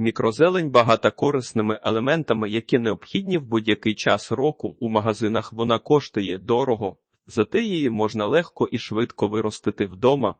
Мікрозелень багата корисними елементами, які необхідні в будь-який час року. У магазинах вона коштує дорого, зате її можна легко і швидко виростити вдома.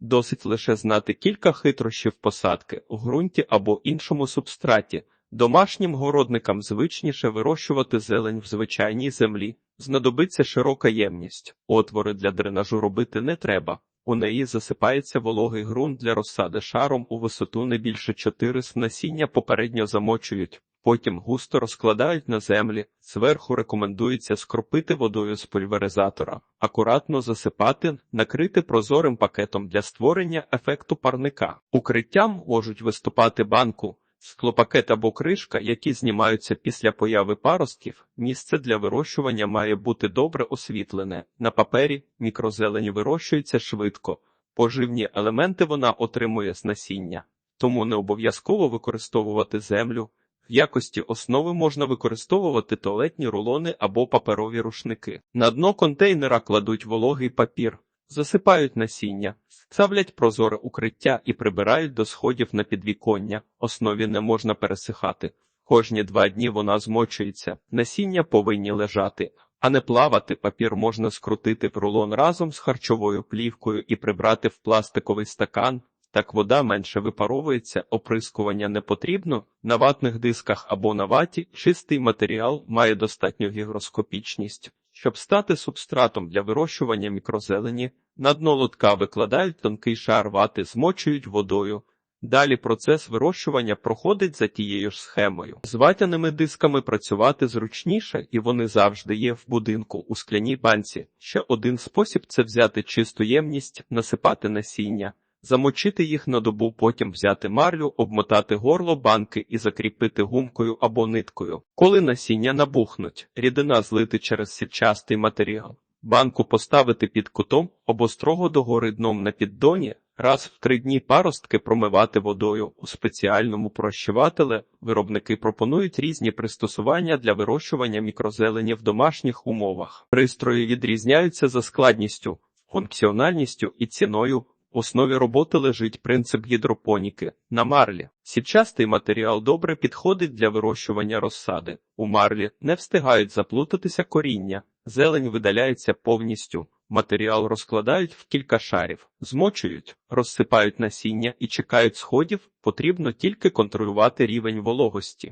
Досить лише знати кілька хитрощів посадки у ґрунті або іншому субстраті. Домашнім городникам звичніше вирощувати зелень в звичайній землі. Знадобиться широка ємність. Отвори для дренажу робити не треба. У неї засипається вологий ґрунт для розсади шаром у висоту не більше 4 с насіння попередньо замочують, потім густо розкладають на землі. Зверху рекомендується скропити водою з пульверизатора, акуратно засипати, накрити прозорим пакетом для створення ефекту парника. Укриттям можуть виступати банку. Склопакет або кришка, які знімаються після появи паростків, місце для вирощування має бути добре освітлене. На папері мікрозелень вирощується швидко. Поживні елементи вона отримує з насіння, тому не обов'язково використовувати землю. В якості основи можна використовувати туалетні рулони або паперові рушники. На дно контейнера кладуть вологий папір, засипають насіння, ставлять прозоре укриття і прибирають до сходів на підвіконня. Основі не можна пересихати. Кожні два дні вона змочується. Насіння повинні лежати, а не плавати. Папір можна скрутити в рулон разом з харчовою плівкою і прибрати в пластиковий стакан. Так вода менше випаровується, оприскування не потрібно. На ватних дисках або на ваті чистий матеріал має достатню гігроскопічність. Щоб стати субстратом для вирощування мікрозелені, на дно лотка викладають тонкий шар вати, змочують водою. Далі процес вирощування проходить за тією ж схемою. З ватяними дисками працювати зручніше, і вони завжди є в будинку у скляній банці. Ще один спосіб це взяти чисту ємність, насипати насіння, замочити їх на добу, потім взяти марлю, обмотати горло банки і закріпити гумкою або ниткою. Коли насіння набухнуть, рідина злити через сітчастий матеріал. Банку поставити під кутом або строго догори дном на піддоні, раз в три дні паростки промивати водою у спеціальному прощувателе. Виробники пропонують різні пристосування для вирощування мікрозелені в домашніх умовах. Пристрої відрізняються за складністю, функціональністю і ціною. В основі роботи лежить принцип гідропоніки. На марлі сітчастий матеріал добре підходить для вирощування розсади. У марлі не встигають заплутатися коріння, зелень видаляється повністю. Матеріал розкладають в кілька шарів, змочують, розсипають насіння і чекають сходів. Потрібно тільки контролювати рівень вологості.